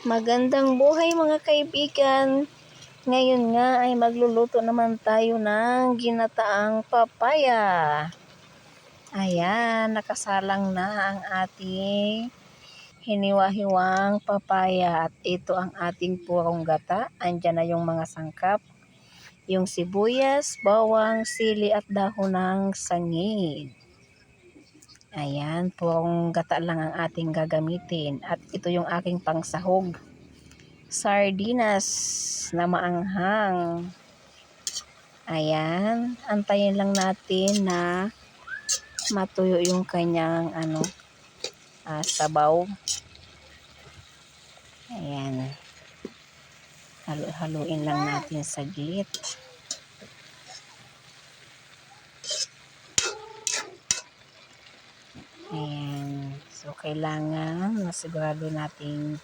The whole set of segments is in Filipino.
Magandang buhay mga kaibigan. Ngayon nga ay magluluto naman tayo ng ginataang papaya. Ayan, nakasalang na ang ating hiniwa-hiwang papaya at ito ang ating purong gata. Andyan na yung mga sangkap, yung sibuyas, bawang, sili at dahon ng sangid. Ayan, purong gata lang ang ating gagamitin. At ito yung aking pangsahog. Sardinas na maanghang. Ayan, antayin lang natin na matuyo yung kanyang ano, ah, sabaw. Ayan. Halo-haluin lang natin saglit. Ayan. So, kailangan masigurado nating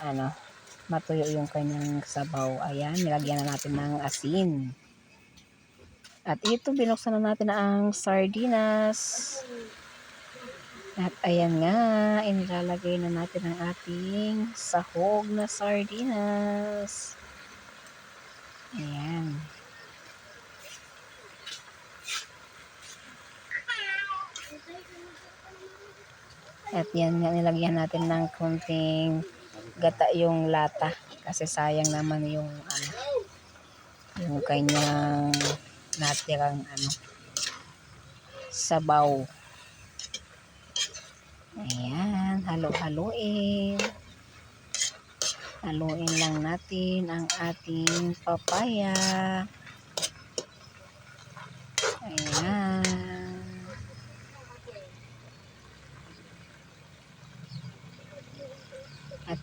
ano, matuyo yung kanyang sabaw. Ayan, nilagyan na natin ng asin. At ito, binuksan na natin ang sardinas. At ayan nga, inilalagay na natin ang ating sahog na sardinas. Ayan. At yan nga, nilagyan natin ng konting gata yung lata. Kasi sayang naman yung ano, yung kanyang natirang ano, sabaw. Ayan, halo-haluin. Haluin lang natin ang ating papaya.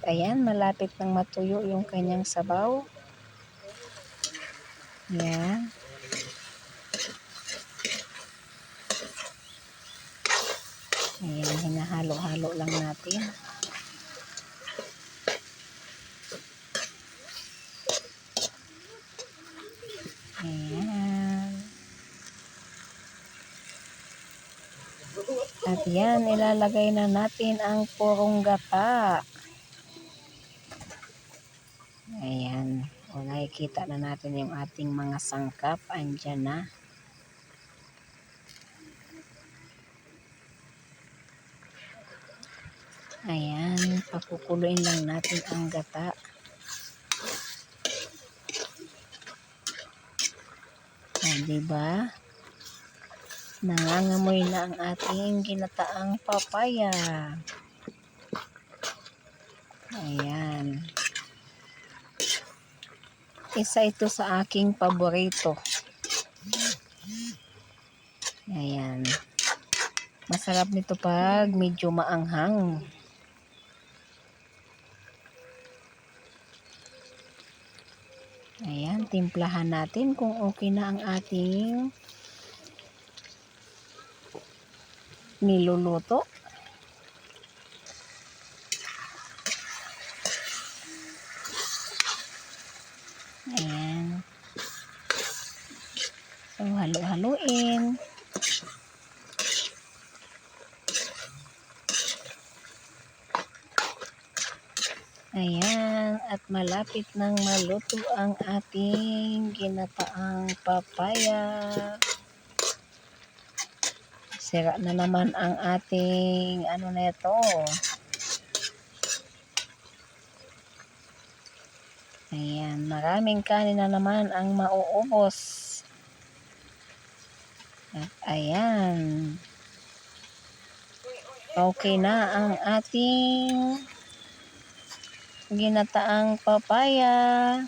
Ayan, malapit nang matuyo yung kanyang sabaw. Ayan. Ayan, hinahalo-halo lang natin. Ayan. At yan, ilalagay na natin ang purong gata. Ayan. O nakikita na natin yung ating mga sangkap. Andyan na. Ayan. Pakukuluin lang natin ang gata. O, diba? Nangangamoy na ang ating ginataang papaya. Ayan. Isa ito sa aking paborito. Ayan. Masarap nito pag medyo maanghang. Ayan, timplahan natin kung okay na ang ating niluluto. Ayan. So, halo-haluin. Ayan. At malapit nang maluto ang ating ginataang papaya. Sira na naman ang ating ano na ito. Ayan, maraming kanin na naman ang mauubos. At ayan. Okay na ang ating ginataang papaya.